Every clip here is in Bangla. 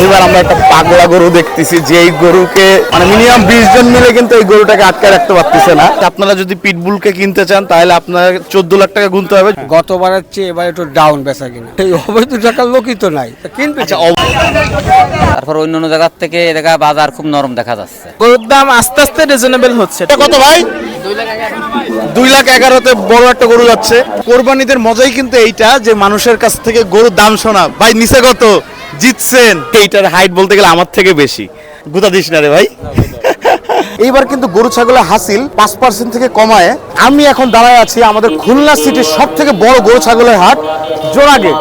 এইবার আমরা একটা পাগলা গরু দেখতেছি যে এই গরুকে মানে মিনিমাম বিশ জন মিলে কিন্তু এই গরুটাকে আটকে রাখতে পারতেছে না। আপনারা যদি পিটবুলকে কিনতে চান তাহলে আপনার চোদ্দ লাখ টাকা গুনতে হবে। গতবারের চেয়ে এবার একটু ডাউন বেচা কিনা। এই অবৈধ টাকার লোকই তো নাই। কিনবে আচ্ছা তারপর অন্য অন্য জায়গার থেকে এ জায়গায় বাজার খুব নরম দেখা যাচ্ছে। গরুর দাম আস্তে আস্তে রিজনেবল হচ্ছে। এটা কত ভাই? দুই লাখ এগারোতে বড় একটা গরু যাচ্ছে। কোরবানিদের মজাই কিন্তু এইটা যে মানুষের কাছ থেকে গরুর দাম শোনা। ভাই নিচে কত? জিতছেন। এইটার হাইট বলতে গেলে আমার থেকে বেশি। গুতা দিস না রে ভাই। এইবার কিন্তু গরু ছাগলের হাসিল পাঁচ পার্সেন্ট থেকে কমায়। আমি এখন দাঁড়ায় আছি আমাদের খুলনা সিটির সব থেকে বড় গরু ছাগলের হাট জোড়াগে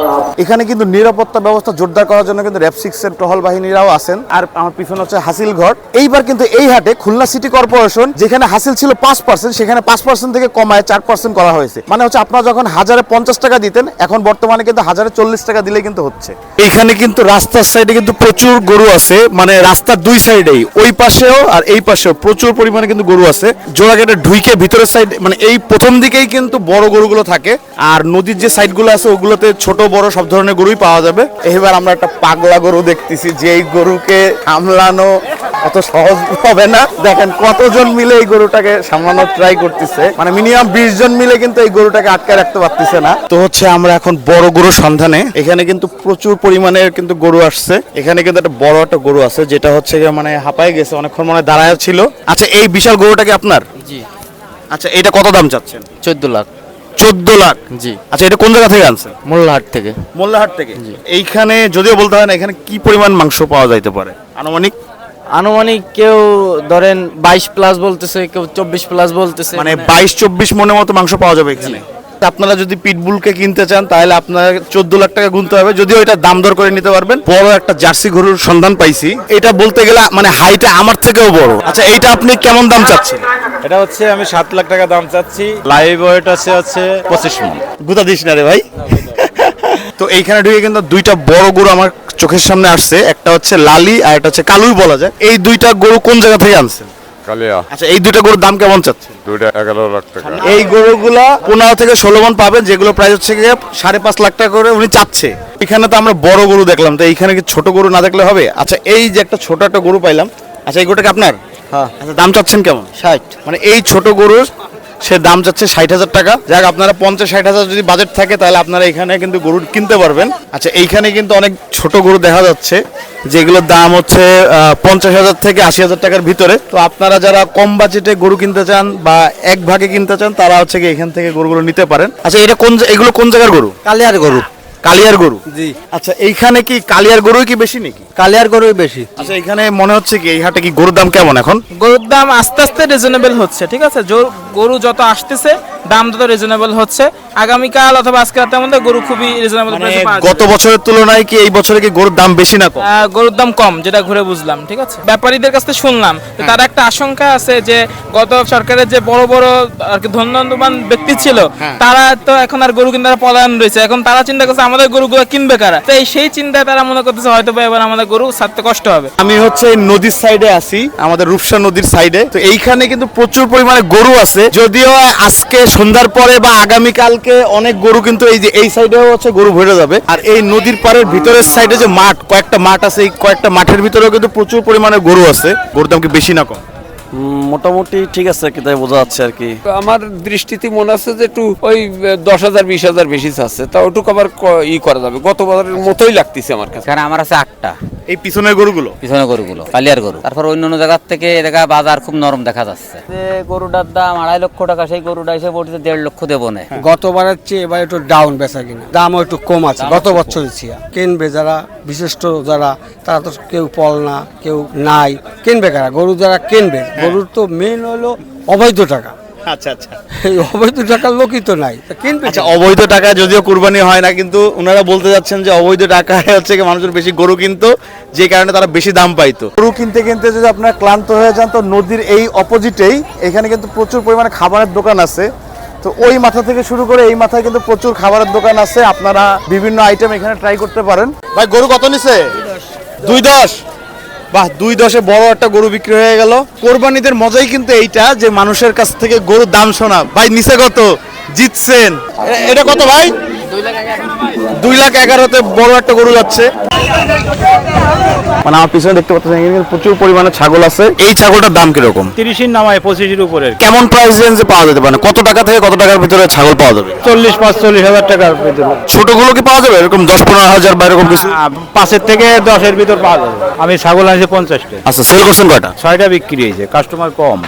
এখানে কিন্তু নিরাপত্তা ব্যবস্থা জোরদার করার জন্য কিন্তু র্যাব সিক্স এর টহল বাহিনীরাও আছেন। আর আমার পিছনে হচ্ছে হাসিল ঘর। এইবার কিন্তু এই হাটে খুলনা সিটি কর্পোরেশন যেখানে হাসিল ছিল পাঁচ পার্সেন্ট সেখানে পাঁচ পার্সেন্ট থেকে কমায় চার পার্সেন্ট করা হয়েছে। মানে হচ্ছে আপনারা যখন হাজারে পঞ্চাশ টাকা দিতেন, এখন বর্তমানে কিন্তু হাজারে চল্লিশ টাকা দিলে কিন্তু হচ্ছে। এইখানে কিন্তু রাস্তার সাইডে কিন্তু প্রচুর গরু আছে মানে রাস্তার দুই সাইডেই ওই পাশেও আর এই পাশেও প্রচুর পরিমাণে কিন্তু গরু আছে। জোড়াঘাটে ঢুইকে ভিতরের সাইড মানে এই প্রথম দিকেই কিন্তু বড় গরুগুলো থাকে। আর নদীর যে সাইডগুলো আছে, ওগুলোতে ছোট বড় ধরনের গরুই পাওয়া যাবে। এবার আমরা একটা পাগলা গরু দেখতেছি যে এই গরুকে সামলানো অত সহজ হবে না। দেখেন কতজন মিলে এই গরুটাকে সামলানোর ট্রাই করতেছে। মানে মিনিমাম বিশ জন মিলে কিন্তু এই গরুটাকে আটকে রাখতে পারতেছে না। তো হচ্ছে আমরা এখন বড় গরুর সন্ধানে। এখানে কিন্তু প্রচুর পরিমাণে কিন্তু গরু আসছে। এখানে কিন্তু একটা বড় একটা গরু আছে যেটা হচ্ছে মানে হাঁপাই গেছে অনেকক্ষণ মানে দাঁড়ায় ছিল। আচ্ছা এই বিশাল গরুটা কি আপনার? জি। আচ্ছা এটা কত দাম চাচ্ছেন? চোদ্দ লাখ। চোদ্দ লাখ। জি। আচ্ছা এটা কোন জায়গা থেকে আনছেন? মোল্লাহাট থেকে। মোল্লাহাট থেকে। এইখানে যদিও বলতে হয় না এখানে কি পরিমাণ মাংস পাওয়া যাইতে পারে? আনুমানিক? আনুমানিক কেউ ধরেন বাইশ প্লাস বলতেছে কেউ চব্বিশ প্লাস বলতেছে। মানে বাইশ চব্বিশ মনের মতো মাংস পাওয়া যাবে এখানে? আপনারা যদি পিটবুলকে কিনতে চান তাহলে আপনার চোদ্দ লাখ টাকা গুনতে হবে। যদিও এটা দাম দর করে নিতে পারবেন। বড় একটা জার্সি গরুর সন্ধান পাইছি। এটা বলতে গেলে মানে হাইটা আমার থেকেও বড়। আচ্ছা এইটা আপনি কেমন দাম চাচ্ছেন? এটা হচ্ছে আমি সাত লাখ টাকা দাম চাচ্ছি। লাইভ ওয়েট আছে হচ্ছে পঁচিশ মন। গুতা দিস না রে ভাই। তো এইখানে ঢুকে কিন্তু দুইটা বড় গরু আমার চোখের সামনে আসছে। একটা হচ্ছে লালি আর একটা হচ্ছে কালুই বলা যায়। এই দুইটা গরু কোন জায়গা থেকে আনছেন? কালিয়া। আচ্ছা এই দুইটা গরুর দাম কেমন চাচ্ছেন? দুইটা এগারো লাখ টাকা। এই গরুগুলা পনেরো থেকে ষোলো মন পাবেন যেগুলো প্রাইস হচ্ছে গিয়ে সাড়ে পাঁচ লাখ টাকা করে উনি চাচ্ছে। এখানে তো আমরা বড় গরু দেখলাম তো এইখানে কি ছোট গরু না দেখলে হবে? আচ্ছা এই যে একটা ছোট একটা গরু পাইলাম আচ্ছা এই আপনার? হ্যাঁ। আচ্ছা দাম চাচ্ছেন কেমন? ষাট। মানে এই ছোট গরুর সে দাম যাচ্ছে ষাট হাজার টাকা। যাক, আপনারা পঞ্চাশ ষাট হাজার যদি বাজেট থাকে, তাহলে আপনারা এখানে কিন্তু গরু কিনতে পারবেন। আচ্ছা এইখানে কিন্তু অনেক ছোট গরু দেখা যাচ্ছে, যেগুলোর দাম হচ্ছে পঞ্চাশ হাজার থেকে আশি হাজার টাকার ভিতরে। তো আপনারা যারা কম বাজেটে গরু কিনতে চান বা এক ভাগে কিনতে চান, তারা হচ্ছে কি এখান থেকে গরুগুলো নিতে পারেন। আচ্ছা এটা কোন এগুলো কোন জায়গার গরু? কালিয়ার গরু। কালিয়ার গরু? জি। আচ্ছা এইখানে কি কালিয়ার গরুই কি বেশি নাকি? কালিয়ার গরুই বেশি। আচ্ছা এখানে মনে হচ্ছে কি এই হাটে কি গরুর দাম কেমন এখন? গরুর দাম আস্তে আস্তে রিজনেবল হচ্ছে ঠিক আছে? গরু যত আসতেছে দাম তত রিজনেবল হচ্ছে। আগামীকাল অথবা আজকে রাতের মধ্যে গরু খুবই রিজনেবল মানে প্রাইসে পাওয়া গত বছরের তুলনায় কি এই বছরে কি গরুর দাম বেশি না কম? গরুর দাম কম যেটা ঘুরে বুঝলাম ঠিক আছে? ব্যাপারীদের কাছ থেকে শুনলাম তো তার একটা আশঙ্কা আছে যে গত সরকারের যে বড় বড় আর কি ধন্যবান ব্যক্তি ছিল তারা তো এখন আর গরু কিনতে পলায়ন রয়েছে। এখন তারা চিন্তা করছে আমাদের গরুগুলো কিনবে কারা? তো এই সেই চিন্তায় তারা মনে করতেছে, হয়তো এবার আমাদের গরু ছাড়তে কষ্ট হবে। আমি হচ্ছে নদীর সাইডে আছি, আমাদের রূপসা নদীর সাইডে। তো এইখানে কিন্তু প্রচুর পরিমাণে গরু আছে। যদিও আজকে সন্ধ্যার পরে বা আগামী কালকে অনেক গরু কিন্তু এই যে এই সাইডে হচ্ছে গরু ভরে যাবে। আর এই নদীর পাড়ের ভিতরের সাইডে যে মাঠ, কয়েকটা মাঠ আছে, এই কয়েকটা মাঠের ভিতরেও কিন্তু প্রচুর পরিমাণে গরু আছে। গরুর দাম কি বেশি না কম? মোটামুটি ঠিক আছে কি তাই বোঝা যাচ্ছে আর কি। আমার দৃষ্টিতে মনে আছে যে একটু ওই দশ হাজার বিশ হাজার বেশি আছে তা ওটুকু আবার ই করা যাবে। গত বছরের মতোই লাগতেছে আমার কাছে। আমার আছে আটটা। এই পিছনের গরুগুলো? পিছনে গরুগুলো কালিয়ার গরু। তারপর অন্য অন্য জায়গার থেকে জায়গায় বাজার খুব নরম দেখা যাচ্ছে। যে গরুটার দাম আড়াই লক্ষ টাকা সেই গরুটা এসে পড়ছে দেড় লক্ষ দেবো না। গতবারের চেয়ে এবার একটু ডাউন বেচা কিনা। দামও একটু কম আছে গত বছর ছিয়া কিনবে যারা বিশিষ্ট যারা তারা তো কেউ পল না কেউ নাই। কিনবে কারা? গরু যারা কিনবে গরুর তো মেন হলো অবৈধ টাকা। আচ্ছা আচ্ছা। এই অবৈধ টাকার লোকই তো নাই তা কিনবে আচ্ছা অবৈধ টাকা যদিও কুরবানি হয় না কিন্তু ওনারা বলতে যাচ্ছেন যে অবৈধ টাকায় হচ্ছে কি মানুষের বেশি গরু কিনতো যে কারণে তারা বেশি দাম পাইতো। গরু কিনতে কিনতে যদি আপনারা ক্লান্ত হয়ে যান তো নদীর এই অপোজিটেই এখানে কিন্তু প্রচুর পরিমাণে খাবারের দোকান আছে। তো ওই মাথা থেকে শুরু করে এই মাথায় কিন্তু প্রচুর খাবারের দোকান আছে। আপনারা বিভিন্ন আইটেম এখানে ট্রাই করতে পারেন। ভাই গরু কত নিছে? দুই দশ? বাহ, দুই দশে বড় একটা গরু বিক্রি হয়ে গেল। কোরবানিদের মজাই কিন্তু এইটা যে মানুষের কাছ থেকে গরুর দাম শোনা। ভাই, নিচে কত? জিতছেন। এটা কত ভাই? দুই লাখ এগারোতে বড় একটা গরু যাচ্ছে। মানে আমার পিছনে দেখতে পাচ্ছেন প্রচুর পরিমাণে ছাগল আছে। এই ছাগলটার দাম কীরকম? তিরিশের নামায় পঁচিশের উপরে কেমন প্রাইস রেঞ্জে পাওয়া যেতে পারে? কত টাকা থেকে কত টাকার ভিতরে ছাগল পাওয়া যাবে? চল্লিশ পাঁচচল্লিশ হাজার টাকার ভিতরে। ছোটগুলো কি পাওয়া যাবে? এরকম দশ পনেরো হাজার বা এরকম কিছু পাঁচের থেকে দশের ভিতর পাওয়া যাবে। আমি ছাগল আনছি পঞ্চাশটা। আচ্ছা সেল করছেন কয়টা? ছয়টা বিক্রি হয়েছে কাস্টমার কম।